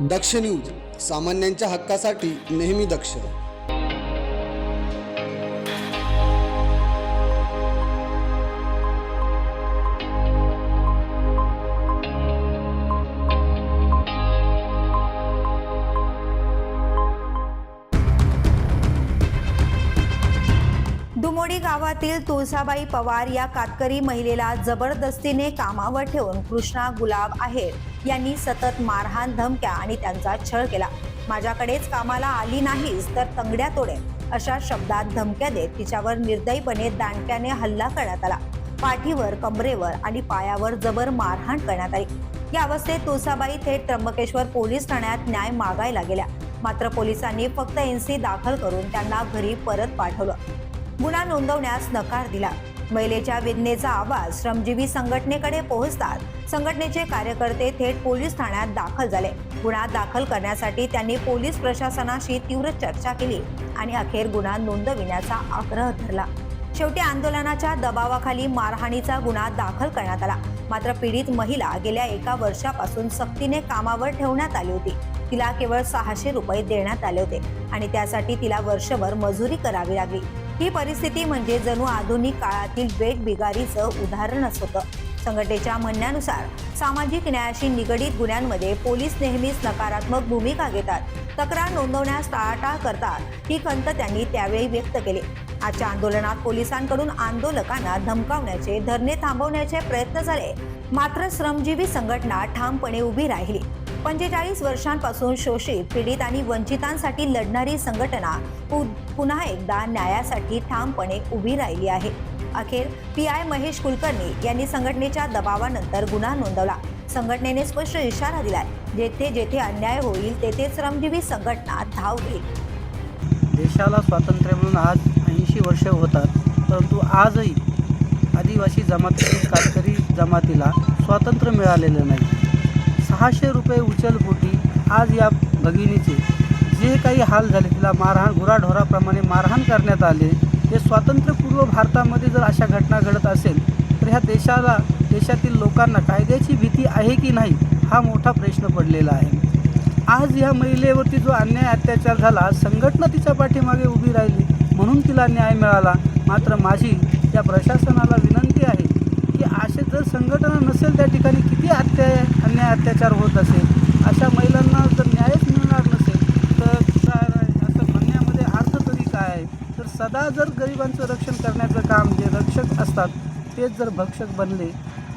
दक्ष news सामान्यांच्या हक्कासाठी नेहमी दक्ष. दुमोडी गावातील तुळसाबाई पवार या कातकरी महिलेला जबरदस्तीने कामावर ठेवून कृष्णा गुलाब आहेत यांनी सतत मारहाण धमक्या आणि त्यांचा छळ केला. माझ्याकडेच कामाला आली नाहीस तर तंगड्या तोडे अशा शब्दात धमक्या देत तिच्यावर निर्दयीपणे दांडक्याने हल्ला करण्यात आला. पाठीवर कमरेवर आणि पायावर जबर मारहाण करण्यात आली. या अवस्थेत तुळसाबाई थेट त्र्यंबकेश्वर पोलीस ठाण्यात न्याय मागायला गेल्या. मात्र पोलिसांनी फक्त एनसी दाखल करून त्यांना घरी परत पाठवलं. गुन्हा नोंदवण्यास नकार दिला. महिलेच्या वेदनेचा आवाज श्रमजीवी संघटनेकडे पोहोचतात संघटनेचे कार्यकर्ते थेट पोलीस ठाण्यात दाखल झाले. गुन्हा दाखल करण्यासाठी त्यांनी पोलीस प्रशासनाशी तीव्र चर्चा केली आणि अखेर गुन्हा नोंदविण्याचा आग्रह धरला. शेवटी आंदोलनाच्या दबावाखाली मारहाणीचा गुन्हा दाखल करण्यात आला. मात्र पीडित महिला गेल्या एका वर्षापासून सक्तीने कामावर ठेवण्यात आली होती. तिला केवळ सहाशे रुपये देण्यात आले होते आणि त्यासाठी तिला वर्षभर मजुरी करावी लागली. ही परिस्थिती म्हणजे जणू आधुनिक काळातील बेट बिगारीचं उदाहरणच होतं संघटनेच्या म्हणण्यानुसार सामाजिक न्यायाशी निगडीत गुन्ह्यांमध्ये पोलीस नेहमीच नकारात्मक भूमिका घेतात. तक्रार नोंदवण्यास टाळाटाळ करतात ही खंत त्यांनी त्यावेळी व्यक्त केली. आजच्या आंदोलनात पोलिसांकडून आंदोलकांना धमकावण्याचे धरणे थांबवण्याचे प्रयत्न झाले. मात्र श्रमजीवी संघटना ठामपणे उभी राहिली. पंचेचाळीस वर्षांपासून शोषित पीडित आणि वंचितांसाठी लढणारी संघटना पु- पुन्हा एकदा न्यायासाठी ठामपणे उभी राहिली आहे. अखेर पी आय महेश कुलकर्णी यांनी संघटनेच्या दबावानंतर गुन्हा नोंदवला. संघटनेने स्पष्ट इशारा दिलाय जेथे जेथे अन्याय होईल तेथे श्रमजीवी संघटना धाव घेईल. देशाला स्वातंत्र्य म्हणून आज ऐंशी वर्ष होतात परंतु आजही आदिवासी जमाती कातकरी जमातीला स्वातंत्र्य मिळालेलं नाही. सहाशे रुपये उचलपोटी आज या भगिनीचे जे काही हाल झाले तिला मारहाण गुराढोराप्रमाणे मारहाण करण्यात आले हे स्वातंत्र्यपूर्व भारतामध्ये जर अशा घटना घडत असेल तर ह्या देशाला देशातील लोकांना कायद्याची भीती आहे की नाही हा मोठा प्रश्न पडलेला आहे. आज या महिलेवरती जो अन्याय अत्याचार झाला संघटना तिच्या पाठीमागे उभी राहिली म्हणून तिला न्याय मिळाला. मात्र माझी या प्रशासनाला विनंती संघटना नसेल त्या ठिकाणी किती अत्याय अन्याय अत्याचार होत असेल अशा महिलांना जर न्यायच मिळणार नसेल तर काय असं म्हणण्यामध्ये अर्थ तरी काय आहे? तर सदा जर गरिबांचं रक्षण करण्याचं काम जे रक्षक असतात तेच जर भक्षक बनले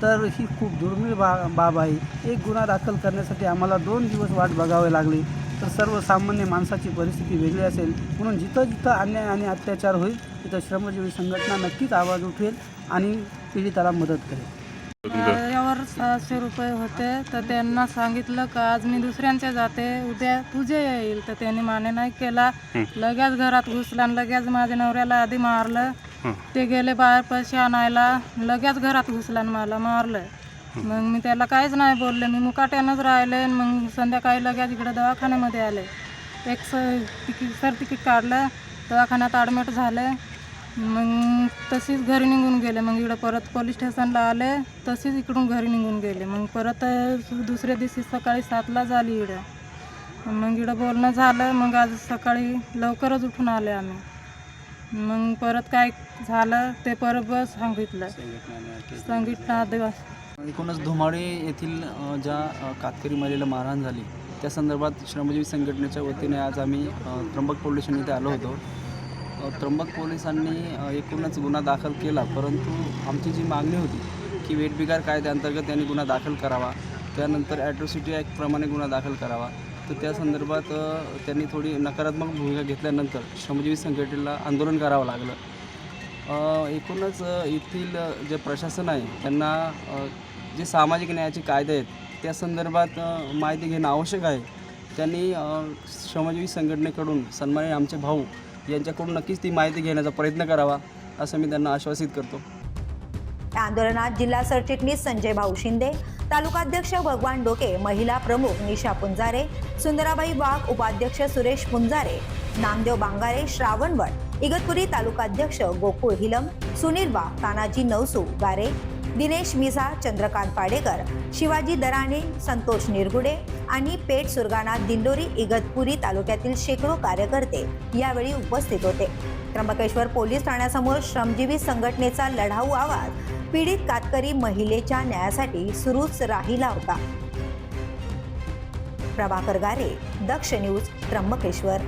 तर ही खूप दुर्मिळ बा बाब आहे. एक गुन्हा दाखल करण्यासाठी आम्हाला दोन दिवस वाट बघावे लागली. तर सर्वसामान्य माणसाची परिस्थिती वेगळी असेल. म्हणून जिथं जिथं अन्याय आणि अत्याचार होईल तिथं श्रमजीवी संघटना नक्कीच आवाज उठवेल आणि पीडिताला मदत करेल. यावर सहाशे रुपये होते. तर त्यांना सांगितलं का आज मी दुसऱ्यांच्या जाते. उद्या तुझे येईल. तर त्यांनी मान्य नाही केला. लगेच घरात घुसला आणि लगेच माझ्या नवऱ्याला आधी मारलं. ते गेले बाहेर पैसे आणायला. लगेच घरात घुसला आणि मला मारलं. मग मी त्याला काहीच नाही बोलले. मी मुकाट्यानंच राहिले आणि मग संध्याकाळी लगेच इकडे दवाखान्यामध्ये आले. एक स तिकीट सर तिकीट काढलं. दवाखान्यात ॲडमिट झाले. मग तशीच घरी निघून गेले. मग इकडं परत पोलीस स्टेशनला आले तशीच इकडून घरी निघून गेले. मग परत दुसऱ्या दिवशी सकाळी सातला झाली इकडं मग इकडं बोलणं झालं. मग आज सकाळी लवकरच उठून आले आम्ही. मग परत काय झालं ते परत बस सांगितलं. सांगितलं आदिवासी एकूणच धुमाळे येथील ज्या कातकरी महिलेला मारहाण झाली त्या संदर्भात श्रमजीवी संघटनेच्या वतीने आज आम्ही त्र्यंबक पोलीस स्टेशन इथे आलो होतो. त्र्यंबक पोलिसांनी एकूणच गुन्हा दाखल केला परंतु आमची जी मागणी होती की वेठबिगार कायद्याअंतर्गत त्यांनी गुन्हा दाखल करावा त्यानंतर ॲट्रोसिटी ॲक्टप्रमाणे गुन्हा दाखल करावा तर त्या संदर्भात त्यांनी थोडी नकारात्मक भूमिका घेतल्यानंतर श्रमजीवी संघटनेला आंदोलन करावं लागलं. एकूणच येथील जे प्रशासन आहे त्यांना जे सामाजिक न्यायाचे कायदे आहेत त्या संदर्भात माहिती घेणं आवश्यक आहे. त्यांनी श्रमजीवी संघटनेकडून सन्मानित आमचे भाऊ यांच्याकडून नक्कीच ती माहिती घेण्याचा प्रयत्न करावा असं मी त्यांना आश्वासित करतो. या आंदोलनात जिल्हा सरचिटणीस संजय भाऊ शिंदे तालुकाध्यक्ष भगवान डोके महिला प्रमुख निशा पुंजारे सुंदराबाई वाघ उपाध्यक्ष सुरेश पुंजारे नामदेव बांगारे श्रावण भट इगतपुरी तालुकाध्यक्ष गोकुळ हिलम सुनील वाघ तानाजी नवसू गारे दिनेश मिझा चंद्रकांत पाडेकर शिवाजी दराणे संतोष निरगुडे आणि पेठ सुरगाणा दिंडोरी इगतपुरी तालुक्यातील शेकडो कार्यकर्ते यावेळी उपस्थित होते. त्र्यंबकेश्वर पोलीस ठाण्यासमोर श्रमजीवी संघटनेचा लढाऊ आवाज पीडित कातकरी महिलेच्या न्यायासाठी सुरूच राहिला होता. प्रभाकर गारे दक्ष न्यूज त्र्यंबकेश्वर.